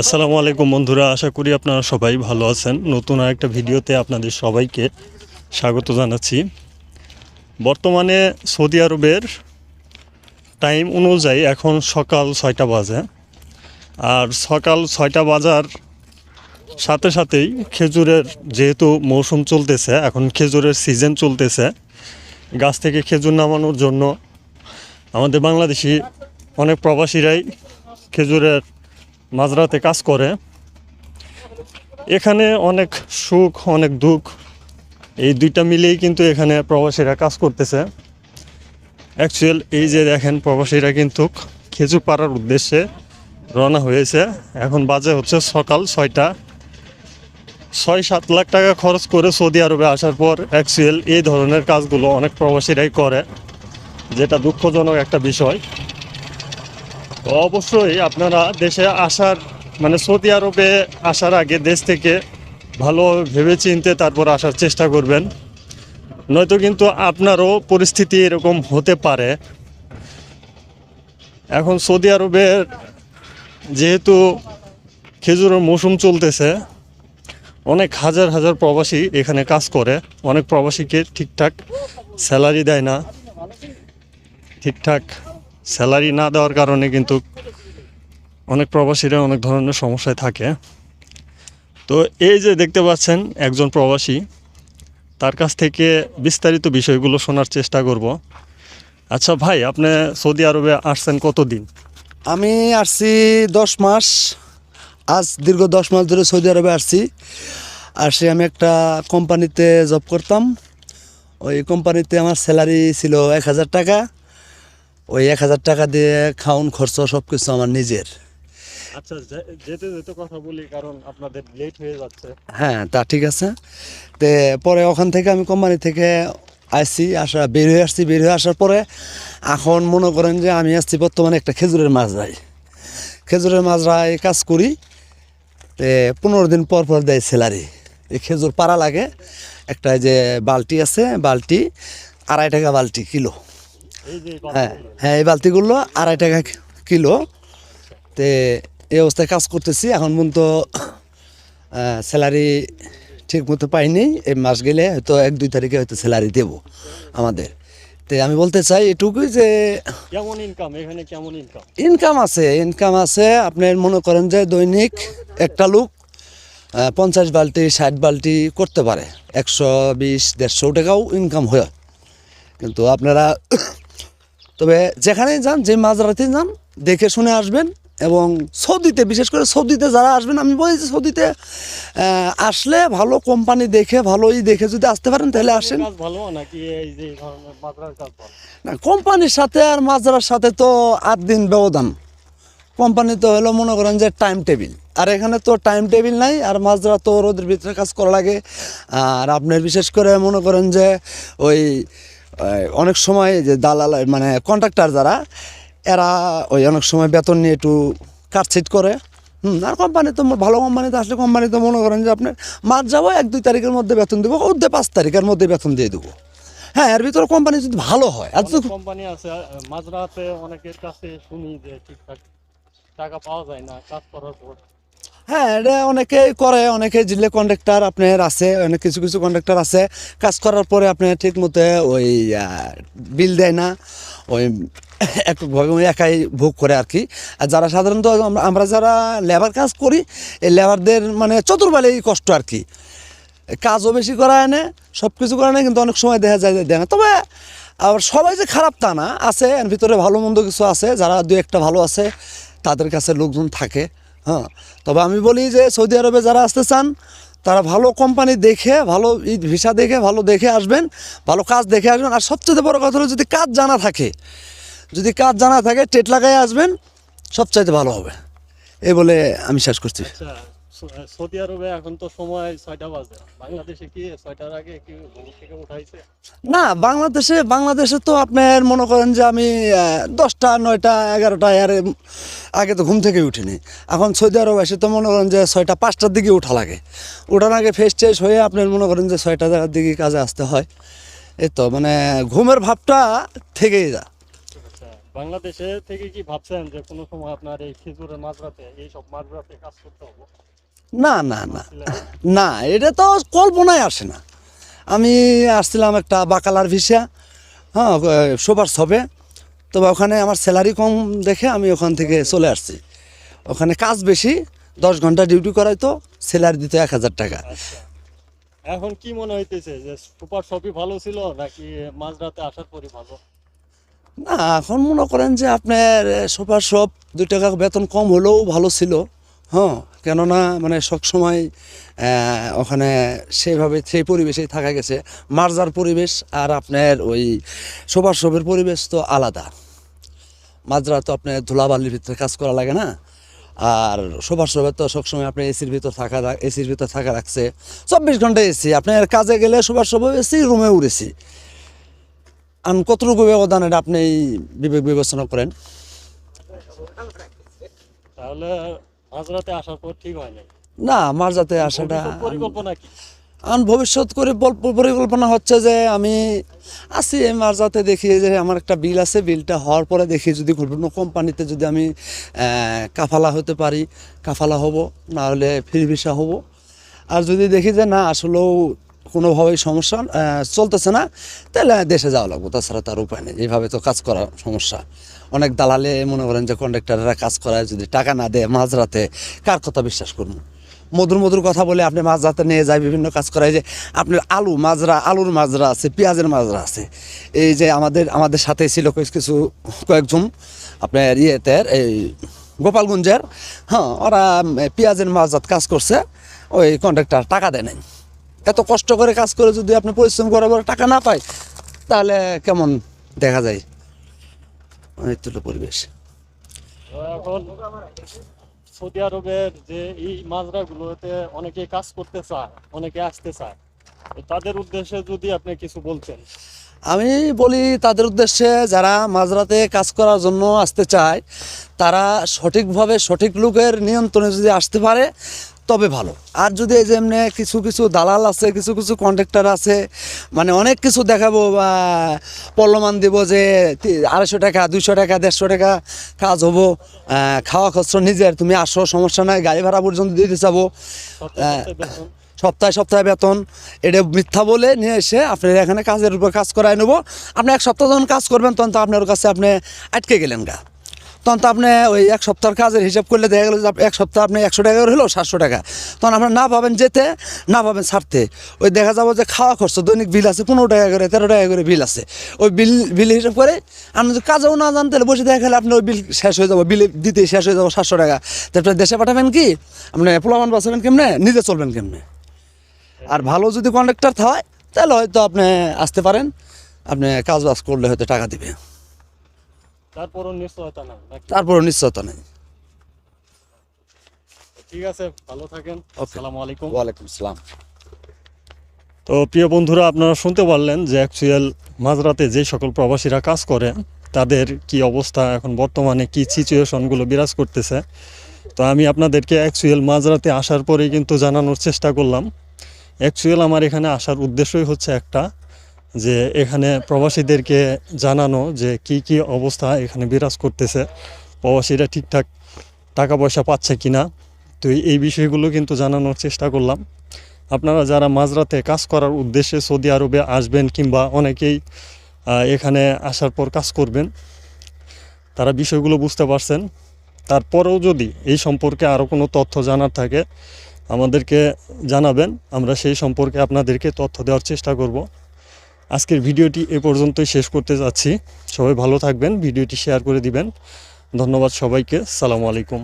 আসসালামু আলাইকুম বন্ধুরা, আশা করি আপনারা সবাই ভালো আছেন। নতুন আরেকটা ভিডিওতে আপনাদের সবাইকে স্বাগত জানাচ্ছি। বর্তমানে সৌদি আরবের টাইম অনুযায়ী এখন সকাল ছয়টা বাজে, আর সকাল ছয়টা বাজার সাথে সাথেই খেজুরের যেহেতু মৌসুম চলতেছে, এখন খেজুরের সিজন চলতেছে, গাছ থেকে খেজুর নামানোর জন্য আমাদের বাংলাদেশি অনেক প্রবাসীরাই খেজুরের মাজরাতে কাজ করে। এখানে অনেক সুখ, অনেক দুঃখ, এই দুইটা মিলেই কিন্তু এখানে প্রবাসীরা কাজ করতেছে। অ্যাকচুয়াল এই যে দেখেন, প্রবাসীরা কিন্তু খেজুর পাড়ার উদ্দেশ্যে রওনা হয়েছে। এখন বাজে হচ্ছে সকাল ছয়টা। ছয় সাত লাখ টাকা খরচ করে সৌদি আরবে আসার পর অ্যাকচুয়াল এই ধরনের কাজগুলো অনেক প্রবাসীরাই করে, যেটা দুঃখজনক একটা বিষয়। অবশ্যই আপনারা দেশে আসার মানে সৌদি আরবে আসার আগে দেশ থেকে ভালো ভেবে চিনতে তারপর আসার চেষ্টা করবেন। নয়তো কিন্তু আপনারও পরিস্থিতি এরকম হতে পারে। এখন সৌদি আরবের যেহেতু খেজুরের মৌসুম চলতেছে, অনেক হাজার হাজার প্রবাসী এখানে কাজ করে। অনেক প্রবাসীকে ঠিকঠাক স্যালারি দেয় না, ঠিকঠাক স্যালারি না দেওয়ার কারণে কিন্তু অনেক প্রবাসীরা অনেক ধরনের সমস্যায় থাকে। তো এই যে দেখতে পাচ্ছেন একজন প্রবাসী, তার কাছ থেকে বিস্তারিত বিষয়গুলো শোনার চেষ্টা করব। আচ্ছা ভাই, আপনি সৌদি আরবে আসছেন কতদিন? আমি আসছি দশ মাস। আজ দীর্ঘ দশ মাস ধরে সৌদি আরবে আসছি। আসে আমি একটা কোম্পানিতে জব করতাম। ওই কোম্পানিতে আমার স্যালারি ছিল এক হাজার টাকা। ওই এক হাজার টাকা দিয়ে খাউন খরচ সব কিছু আমার নিজের। আচ্ছা যেতে যেতে কথা বলি কারণ আপনাদের লেট হয়ে যাচ্ছে। হ্যাঁ তা ঠিক আছে। তে পরে ওখান থেকে আমি কোম্পানি থেকে আসছি আসা বের হয়ে আসছি। বের হয়ে আসার পরে এখন মনে করেন যে আমি আসছি বর্তমানে একটা খেজুরের মাজরায়। খেজুরের মাজরায় কাজ করি। তে পনেরো দিন পর পর দেয় স্যালারি। এই খেজুর পাড়া লাগে। একটা যে বালতি আছে বালতি আড়াই টাকা বালতি কিলো। হ্যাঁ হ্যাঁ এই বালতিগুলো আড়াই টাকা কিলো। তে এই অবস্থায় কাজ করতেছি। এখন পর্যন্ত স্যালারি ঠিক মতো পাইনি এই মাস গেলে হয়তো এক দুই তারিখে হয়তো স্যালারি দেব আমাদের। তে আমি বলতে চাই এটুকুই যে কেমন ইনকাম এখানে কেমন ইনকাম ইনকাম আছে ইনকাম আছে। আপনার মনে করেন যে দৈনিক একটা লোক পঞ্চাশ বালতি ষাট বালতি করতে পারে। একশো বিশ দেড়শো টাকাও ইনকাম হয়। কিন্তু আপনারা তবে যেখানেই যান যে মাঝরাতে যান দেখে শুনে আসবেন এবং সৌদিতে বিশেষ করে সৌদিতে যারা আসবেন আমি বলি যে সৌদিতে আসলে ভালো কোম্পানি দেখে ভালোই দেখে যদি আসতে পারেন তাহলে আসেন। না কোম্পানির সাথে আর মাজরার সাথে তো আট দিন ব্যবধান। কোম্পানি তো হলো মনে করেন যে টাইম টেবিল আর এখানে তো টাইম টেবিল নাই আর মাজরা তো রোদের ভিতরে কাজ করা লাগে। আর আপনার বিশেষ করে মনে করেন যে ওই অনেক সময় যে দালাল মানে কন্ট্রাক্টর যারা এরা ওই অনেক সময় বেতন নিয়ে একটু কাটছিট করে। হুম আর কোম্পানি তো ভালো কোম্পানিতে আসলে কোম্পানি তো মনে করেন যে আপনার মাস যাব এক দুই তারিখের মধ্যে বেতন দেবো ওদের পাঁচ তারিখের মধ্যে বেতন দিয়ে দেবো। হ্যাঁ এর ভিতরে কোম্পানি যদি ভালো হয় আর যদি কোম্পানি আছে মাঝরাতে অনেকের কাছে শুনি যে ঠিকঠাক টাকা পাওয়া যায় না কাজ করার পর। হ্যাঁ এটা অনেকেই করে, অনেকে জিলে কন্ডাক্টার আপনার আছে, অনেক কিছু কিছু কন্ডাক্টার আছে। কাজ করার পরে আপনি ঠিক মতো ওই বিল দেয় না, ওই একভাবে ওই একাই ভোগ করে আর কি। আর যারা সাধারণত আমরা- যারা লেবার কাজ করি, এই লেবারদের মানে চতুর্বালেই কষ্ট আর কি। কাজও বেশি করা এনে সব কিছু করা নেই কিন্তু অনেক সময় দেখা যায় দেয় না। তবে আবার সবাই যে খারাপ তা না, আছে, এর ভিতরে ভালো মন্দ কিছু আছে, যারা দু একটা ভালো আছে, তাদের কাছে লোকজন থাকে। হ্যাঁ তবে আমি বলি যে সৌদি আরবে যারা আসতে চান, তারা ভালো কোম্পানি দেখে, ভালো ভিসা দেখে, ভালো দেখে আসবেন, ভালো কাজ দেখে আসবেন। আর সবচেয়ে বড় কথা হলো যদি কাজ জানা থাকে, যদি কাজ জানা থাকে, টেট লাগাই আসবেন, সবচাইতে ভালো হবে। এই বলে আমি শেষ করছি। আচ্ছা সৌদি আরবে এখন তো সময় ছয়টা বাজে। বাংলাদেশে কি ছয়টার আগে কি ঘুম থেকে উঠাইছে? না বাংলাদেশে বাংলাদেশে তো আপনার মনে করেন যে আমি দশটা নয়টা এগারোটা এর আগে তো ঘুম থেকে উঠিনি। এখন সৌদি আরব এসে তো মনে করেন যে ছয়টা পাঁচটার দিকে উঠা লাগে। উঠার আগে ফ্রেশ ট্রেশ হয়ে আপনার মনে করেন যে ছয়টা দিকে কাজে আসতে হয়। এই তো মানে ঘুমের ভাবটা থেকেই যা আচ্ছা বাংলাদেশে থেকে কি ভাবছেন যে কোনো সময় আপনার এই খেজুরের মাঝরাতে এইসব মাঝরাতে কাজ করতে হবে? না না না। না এটা তো কল্পনায় আসে না। আমি আসছিলাম একটা বাকালার ভিসা হ্যাঁ সুপার শপে তবে ওখানে আমার স্যালারি কম দেখে আমি ওখান থেকে চলে আসছি। ওখানে কাজ বেশি দশ ঘণ্টা ডিউটি করাই তো স্যালারি দিত এক হাজার টাকা। আচ্ছা। এখন কি মনে হইতেছে যে সুপার শপই ভালো ছিল নাকি মাঝরাতে আসার পরই ভালো? না এখন মনে করেন যে আপনার সুপার শপ দুই টাকা বেতন কম হলেও ভালো ছিল হ্যাঁ। কেননা মানে সবসময় ওখানে সেইভাবে সেই পরিবেশেই থাকা গেছে। মার্জার পরিবেশ আর আপনার ওই সুপার শপের পরিবেশ তো আলাদা। মাজরা তো আপনার ধুলাবালির ভিতরে কাজ করা লাগে না। আর সুপার শপে তো সবসময় আপনি এসির ভিতর থাকা এসির ভিতর থাকা রাখছে। চব্বিশ ঘণ্টা এসি। আপনার কাজে গেলে সুপার শপে এসি, রুমে উড়েছি। আন কতটুকু ব্যবধান এটা আপনি বিবেক বিবেচনা করেন? তাহলে মাঝরাতে আসার পর ঠিক হয় নাই। না মাঝরাতে আসাটা পরিকল্পনা কি? আন ভবিষ্যৎ করে পরিকল্পনা হচ্ছে যে আমি আছি এই মার যাতে দেখি যে আমার একটা বিল আছে বিলটা হওয়ার পরে দেখি যদি কোনো কোম্পানিতে যদি আমি কাফালা হতে পারি কাফালা হব না হলে ফ্রি ভিসা হব। আর যদি দেখি যে না আসলেও কোনোভাবেই সমস্যা চলতেছে না। তাহলে দেশে যাওয়া লাগবো, তাছাড়া তার উপায় নেই। এইভাবে তো কাজ করা সমস্যা। অনেক দালালে মনে করেন যে কন্ডাক্টাররা কাজ করায়, যদি টাকা না দেয় মাঝরাতে, কার কথা বিশ্বাস করুন? মধুর মধুর কথা বলে আপনি মাঝরাতে নিয়ে যায়, বিভিন্ন কাজ করায় যে আপনার আলু মাজরা আলুর মাজরা আছে, পেঁয়াজের মাজরা আছে। এই যে আমাদের আমাদের সাথে ছিল কিছু কয়েকজন আপনার ইয়েতে, এই গোপালগঞ্জের। হ্যাঁ ওরা পেঁয়াজের মাজরাত কাজ করছে, ওই কন্ট্রাক্টর টাকা দেয় নাই। এত কষ্ট করে কাজ করে যদি আপনি পরিশ্রম করার পরে টাকা না পায় তাহলে কেমন দেখা যায়? অনেক তুলো পরিবেশ। এখন সৌদি আরবের যে এই মাজরাগুলোতে অনেকে কাজ করতে চায় অনেকে আসতে চায় তাদের উদ্দেশ্যে যদি আপনি কিছু বলতেন। আমি বলি তাদের উদ্দেশ্যে যারা মাঝরাতে কাজ করার জন্য আসতে চায় তারা সঠিকভাবে সঠিক লোকের নিয়ন্ত্রণে যদি আসতে পারে তবে ভালো। আর যদি এই যে এমনি কিছু কিছু দালাল আছে কিছু কিছু কন্ট্রাক্টর আছে মানে অনেক কিছু দেখাবো বা প্রলোমান দিব যে আড়াইশো টাকা দুইশো টাকা দেড়শো টাকা কাজ হব খাওয়া খরচ নিজের তুমি আসো সমস্যা নাই গাড়ি ভাড়া পর্যন্ত দিতে চাবো সপ্তাহে সপ্তাহে বেতন। সপ্তাহে সপ্তাহে বেতন। এটা মিথ্যা বলে নিয়ে এসে আপনার এখানে কাজের উপর কাজ করায় নেব। আপনি এক সপ্তাহ যখন কাজ করবেন তখন তো আপনার কাছে আপনি আটকে গেলেন গা। তখন তো আপনি ওই এক সপ্তাহের কাজের হিসাব করলে দেখা গেলো এক সপ্তাহ আপনি একশো টাকা করে হলো, সাতশো টাকা। তখন আপনার না পাবেন যেতে, না পাবেন ছাড়তে। ওই দেখা যাব যে খাওয়া খরচ, দৈনিক বিল আছে পনেরো টাকা করে, তেরো টাকা করে বিল আছে। ওই বিল বিল হিসাব করে আপনি যদি কাজেও না জান তাহলে বসে দেখা গেলে আপনি ওই বিল শেষ হয়ে যাব, বিল দিতে শেষ হয়ে যাব সাতশো টাকা। তারপরে দেশে পাঠাবেন কি? আপনি পোলামান বাঁচাবেন কেমনে? নিজে চলবেন কেমনে? আর ভালো যদি কন্ডাক্টর হয়, তাহলে হয়তো আপনি আসতে পারেন। আপনি কাজ বাজ করলে হয়তো টাকা দিবে। তারপরও নিশ্চয়তা নাই নিশ্চয়তা নেই। ঠিক আছে ভালো থাকেন. আসসালামু আলাইকুম। ওয়ালাইকুম আসসালাম তো প্রিয় বন্ধুরা আপনারা শুনতে পারলেন যে অ্যাকচুয়াল মাঝরাতে যে সকল প্রবাসীরা কাজ করে তাদের কি অবস্থা এখন বর্তমানে কি সিচুয়েশনগুলো বিরাজ করতেছে। তো আমি আপনাদেরকে অ্যাকচুয়াল মাঝরাতে আসার পরেই কিন্তু জানানোর চেষ্টা করলাম। অ্যাকচুয়াল আমার এখানে আসার উদ্দেশ্যই হচ্ছে একটা যে এখানে প্রবাসীদেরকে জানানো যে কি কি অবস্থা এখানে বিরাজ করতেছে, প্রবাসীরা ঠিকঠাক টাকা পয়সা পাচ্ছে কিনা, তো এই বিষয়গুলো কিন্তু জানানোর চেষ্টা করলাম। আপনারা যারা মাঝরাতে কাজ করার উদ্দেশ্যে সৌদি আরবে আসবেন কিংবা অনেকেই এখানে আসার পর কাজ করবেন, তারা বিষয়গুলো বুঝতে পারছেন। তারপরেও যদি এই সম্পর্কে আরও কোনো তথ্য জানার থাকে, আমাদেরকে জানাবেন, আমরা সেই সম্পর্কে আপনাদেরকে তথ্য দেওয়ার চেষ্টা করব। আজকের ভিডিওটি এ পর্যন্তই শেষ করতে যাচ্ছি। সবাই ভালো থাকবেন, ভিডিওটি শেয়ার করে দিবেন। ধন্যবাদ সবাইকে, সালামু আলাইকুম।